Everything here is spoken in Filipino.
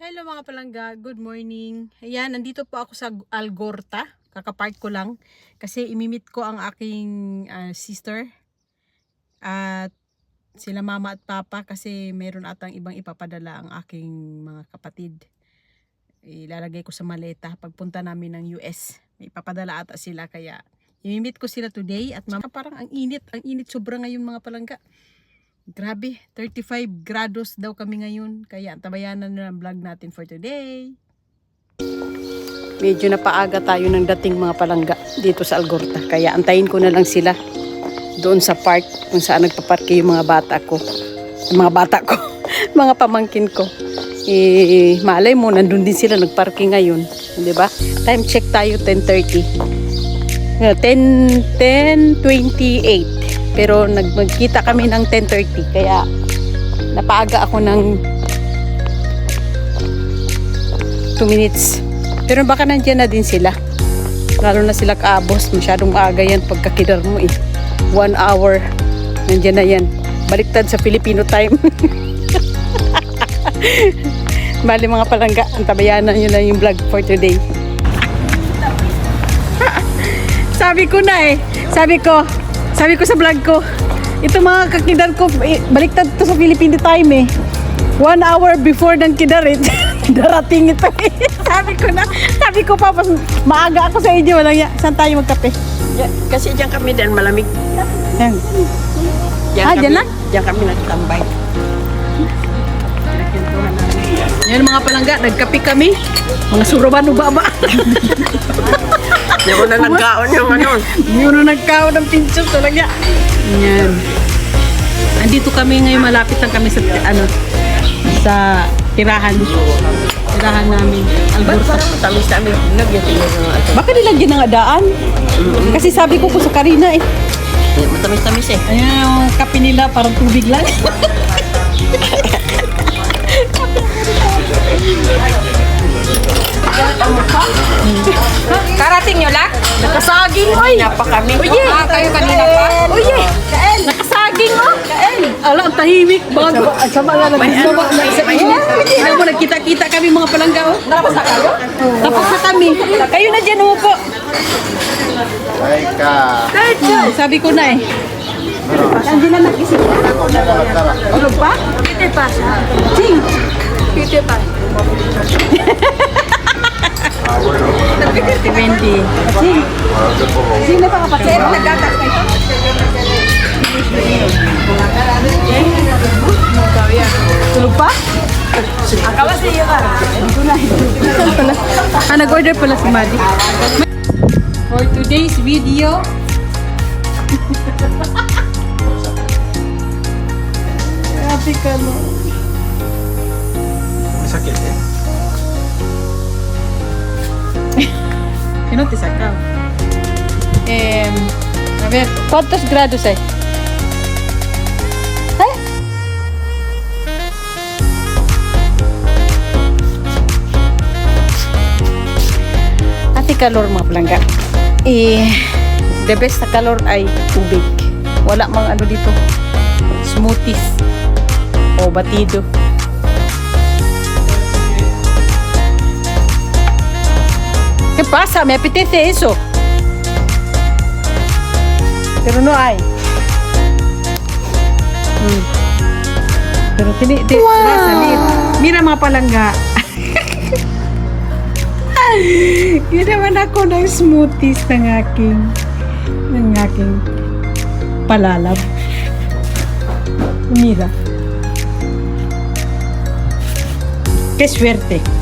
Hello mga palangga, good morning. Ayan, nandito po ako sa Algorta. Kakapark ko lang kasi imimit ko ang aking uh, sister at sila mama at papa kasi meron atang ibang ipapadala ang aking mga kapatid. Ilalagay ko sa maleta pagpunta namin ng US. May ipapadala ata sila kaya imimit ko sila today at mama parang ang init, ang init sobra ngayon mga palangga. Grabe, 35 grados daw kami ngayon. Kaya tabayanan na ang vlog natin for today. Medyo napaaga tayo ng dating mga palangga dito sa Algorta. Kaya antayin ko na lang sila doon sa park kung saan nagpaparke yung mga bata ko. Mga bata ko, mga pamangkin ko. Eh, malay mo, nandun din sila nagparke ngayon. Di ba? Time check tayo, 10.30. Uh, 10, 10.28. Pero nag magkita kami ng 10.30. Kaya napaaga ako ng 2 minutes. Pero baka nandiyan na din sila. Lalo na sila kaabos. Masyadong maaga yan pagkakidar mo eh. One hour. Nandiyan na yan. Baliktad sa Filipino time. Bali mga palangga, ang tabayanan nyo lang yung vlog for today. sabi ko na eh. Sabi ko, sabi ko sa vlog ko, ito mga kakidar ko, eh, baliktad to sa Filipino time eh. One hour before ng kidar eh. Darating ito eh. sabi ko na, sabi ko pa, mas maaga ako sa inyo. Walang ya. Saan tayo magkape? Ya, kasi diyan kami din malamig. Yan. Diyan Ah, kami, diyan lang? Diyan kami nagtambay. Yan mga palangga, nagkape kami. Mga suruban ubaba. Diyan ko na nagkaon yung ano. Yun na nagkaon ng pinchos talaga. Yan. Andito kami ngayon, malapit lang kami sa, ano, sa tirahan. Tirahan namin. Ba't Alberta. parang tamis namin? Lagyan din yung mga ito. Baka nilagyan ng adaan. Kasi sabi ko po sa Karina eh. Eh, Matamis-tamis eh. Ayan yung kape nila, parang tubig lang. Karating nyo lang? Nakasaging, oy! Kanya pa kami. Oye! Ah, kayo kanina pa? Oye! Kael! Nakasaging, oh! Kael! Ala, ang tahimik. Bago. Sama nga May ano, may Tingnan mo, nagkita-kita kami mga palangga, oh. Tapos na kayo? Tapos na kami. Kayo na dyan, umupo. Baik, Sabi ko na eh. Nandiyan na nag-isip. Tulog pa? Pite pa siya. Ching! Pite pa. Depende. Ching! Sino pa kapatid? Sir, naggatas na ito. Tulog pa? Akawas niyo ka. Saan pala? Ah, nag-order pala si Maddie. For today's video, Grabe ka no. Sakit eh. Sino te sacaw? Eh, a ver, ¿cuántos grados hay? Ati kalor mga palangga. Eh, the best na kalor ay tubig. Wala mga ano dito. Smoothies. O batido. ¿Qué pasa? Me apetece eso. Pero no hay. Mm. Pero tini, ti, va a salir. Mira mga palangga. Ginawan ako ng smoothies ng aking ng aking palalab. Mira. Qué suerte.